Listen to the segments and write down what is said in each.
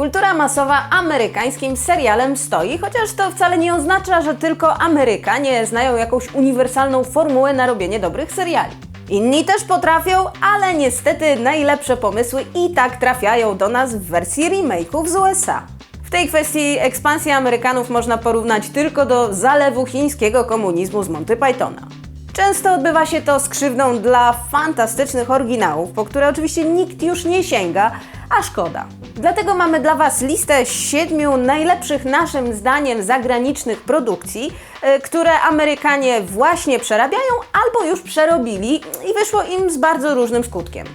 Kultura masowa amerykańskim serialem stoi, chociaż to wcale nie oznacza, że tylko Amerykanie znają jakąś uniwersalną formułę na robienie dobrych seriali. Inni też potrafią, ale niestety najlepsze pomysły i tak trafiają do nas w wersji remake'ów z USA. W tej kwestii ekspansję Amerykanów można porównać tylko do zalewu chińskiego komunizmu z Monty Pythona. Często odbywa się to z krzywdą dla fantastycznych oryginałów, po które oczywiście nikt już nie sięga, a szkoda. Dlatego mamy dla Was listę siedmiu najlepszych naszym zdaniem zagranicznych produkcji, y, które Amerykanie właśnie przerabiają albo już przerobili i wyszło im z bardzo różnym skutkiem.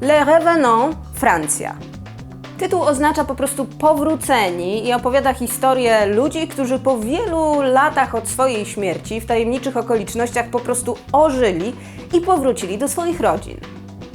Le Revenant, Francja. Tytuł oznacza po prostu powróceni i opowiada historię ludzi, którzy po wielu latach od swojej śmierci w tajemniczych okolicznościach po prostu ożyli i powrócili do swoich rodzin.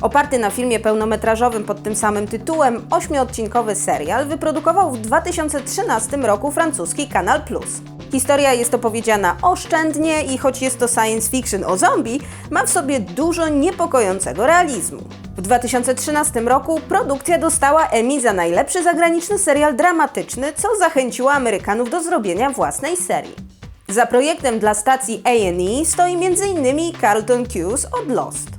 Oparty na filmie pełnometrażowym pod tym samym tytułem, ośmiodcinkowy serial wyprodukował w 2013 roku francuski Canal Plus. Historia jest opowiedziana oszczędnie i choć jest to science fiction o zombie, ma w sobie dużo niepokojącego realizmu. W 2013 roku produkcja dostała Emmy za najlepszy zagraniczny serial dramatyczny, co zachęciło Amerykanów do zrobienia własnej serii. Za projektem dla stacji A&E stoi m.in. Carlton Cuse od Lost.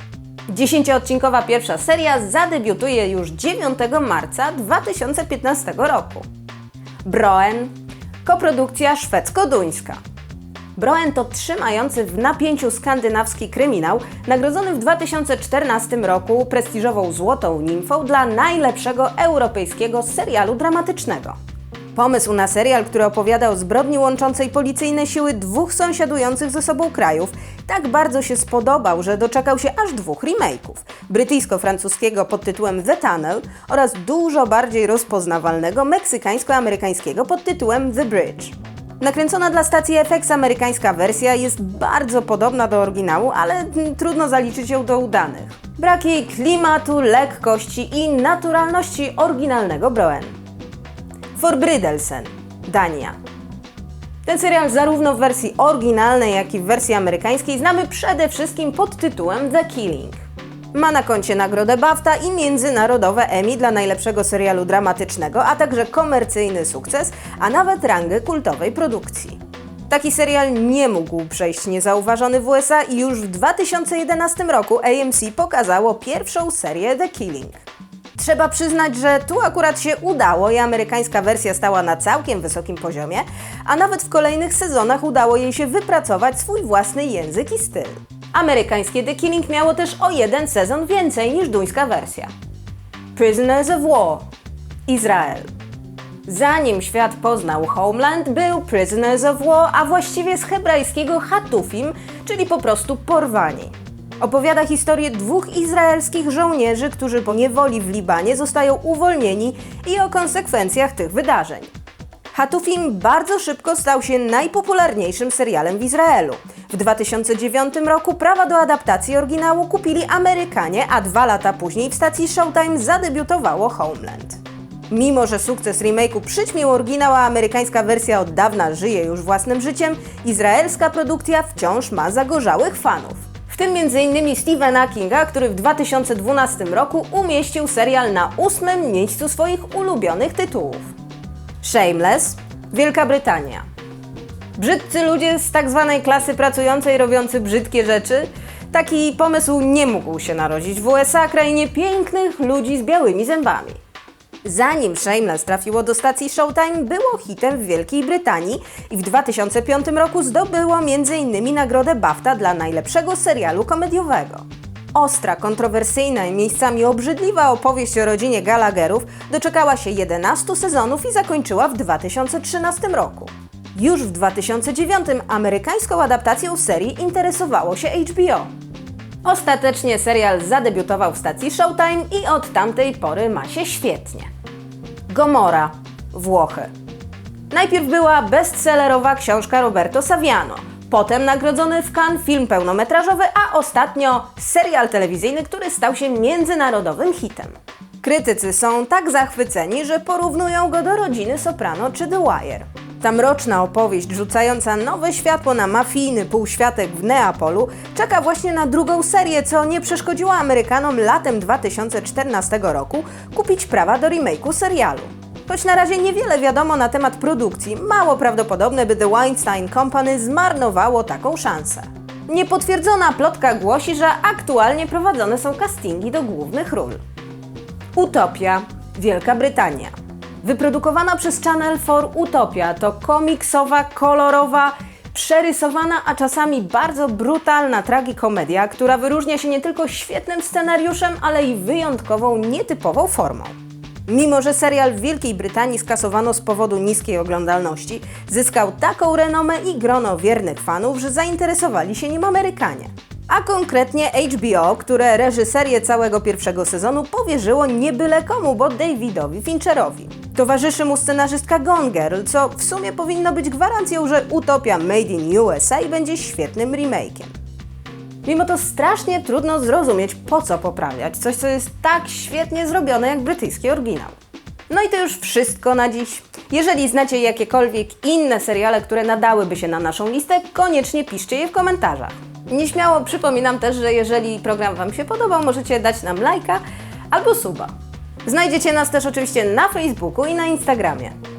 Dziesięcioodcinkowa pierwsza seria zadebiutuje już 9 marca 2015 roku. Broen, koprodukcja szwedzko-duńska. Broen to trzymający w napięciu skandynawski kryminał, nagrodzony w 2014 roku prestiżową Złotą Nimfą dla najlepszego europejskiego serialu dramatycznego. Pomysł na serial, który opowiada o zbrodni łączącej policyjne siły dwóch sąsiadujących ze sobą krajów, tak bardzo się spodobał, że doczekał się aż dwóch remake'ów. Brytyjsko-francuskiego pod tytułem The Tunnel oraz dużo bardziej rozpoznawalnego meksykańsko-amerykańskiego pod tytułem The Bridge. Nakręcona dla stacji FX amerykańska wersja jest bardzo podobna do oryginału, ale trudno zaliczyć ją do udanych. Brak jej klimatu, lekkości i naturalności oryginalnego Broen. Forbrydelsen, Dania. Ten serial zarówno w wersji oryginalnej, jak i w wersji amerykańskiej znamy przede wszystkim pod tytułem The Killing. Ma na koncie nagrodę BAFTA i międzynarodowe Emmy dla najlepszego serialu dramatycznego, a także komercyjny sukces, a nawet rangę kultowej produkcji. Taki serial nie mógł przejść niezauważony w USA i już w 2011 roku AMC pokazało pierwszą serię The Killing. Trzeba przyznać, że tu akurat się udało i amerykańska wersja stała na całkiem wysokim poziomie, a nawet w kolejnych sezonach udało jej się wypracować swój własny język i styl. Amerykańskie The Killing miało też o jeden sezon więcej niż duńska wersja. Prisoners of War Izrael Zanim świat poznał Homeland, był Prisoners of War, a właściwie z hebrajskiego Hatufim, czyli po prostu porwani. Opowiada historię dwóch izraelskich żołnierzy, którzy po niewoli w Libanie zostają uwolnieni i o konsekwencjach tych wydarzeń. Hatufim bardzo szybko stał się najpopularniejszym serialem w Izraelu. W 2009 roku prawa do adaptacji oryginału kupili Amerykanie, a dwa lata później w stacji Showtime zadebiutowało Homeland. Mimo, że sukces remake'u przyćmił oryginał, a amerykańska wersja od dawna żyje już własnym życiem, izraelska produkcja wciąż ma zagorzałych fanów. W tym m.in. Stephena Kinga, który w 2012 roku umieścił serial na ósmym miejscu swoich ulubionych tytułów. Shameless, Wielka Brytania. Brzydcy ludzie z tak zwanej klasy pracującej robiący brzydkie rzeczy? Taki pomysł nie mógł się narodzić w USA, krainie pięknych ludzi z białymi zębami. Zanim Shameless trafiło do stacji Showtime, było hitem w Wielkiej Brytanii i w 2005 roku zdobyło m.in. nagrodę BAFTA dla najlepszego serialu komediowego. Ostra, kontrowersyjna i miejscami obrzydliwa opowieść o rodzinie Gallagherów doczekała się 11 sezonów i zakończyła w 2013 roku. Już w 2009 amerykańską adaptacją serii interesowało się HBO. Ostatecznie serial zadebiutował w stacji Showtime i od tamtej pory ma się świetnie. Gomora, Włochy. Najpierw była bestsellerowa książka Roberto Saviano, potem nagrodzony w Cannes film pełnometrażowy, a ostatnio serial telewizyjny, który stał się międzynarodowym hitem. Krytycy są tak zachwyceni, że porównują go do rodziny Soprano czy The Wire. Ta mroczna opowieść rzucająca nowe światło na mafijny półświatek w Neapolu czeka właśnie na drugą serię, co nie przeszkodziło Amerykanom latem 2014 roku kupić prawa do remake'u serialu. Choć na razie niewiele wiadomo na temat produkcji, mało prawdopodobne, by The Weinstein Company zmarnowało taką szansę. Niepotwierdzona plotka głosi, że aktualnie prowadzone są castingi do głównych ról. Utopia, Wielka Brytania. Wyprodukowana przez Channel 4 Utopia to komiksowa, kolorowa, przerysowana, a czasami bardzo brutalna tragikomedia, która wyróżnia się nie tylko świetnym scenariuszem, ale i wyjątkową, nietypową formą. Mimo, że serial w Wielkiej Brytanii skasowano z powodu niskiej oglądalności, zyskał taką renomę i grono wiernych fanów, że zainteresowali się nim Amerykanie. A konkretnie HBO, które reżyserię całego pierwszego sezonu powierzyło nie byle komu, bo Davidowi Fincherowi. Towarzyszy mu scenarzystka Gone Girl, co w sumie powinno być gwarancją, że Utopia Made in USA będzie świetnym remake'iem. Mimo to strasznie trudno zrozumieć, po co poprawiać coś, co jest tak świetnie zrobione jak brytyjski oryginał. No i to już wszystko na dziś. Jeżeli znacie jakiekolwiek inne seriale, które nadałyby się na naszą listę, koniecznie piszcie je w komentarzach. Nieśmiało przypominam też, że jeżeli program Wam się podobał, możecie dać nam lajka albo suba. Znajdziecie nas też oczywiście na Facebooku i na Instagramie.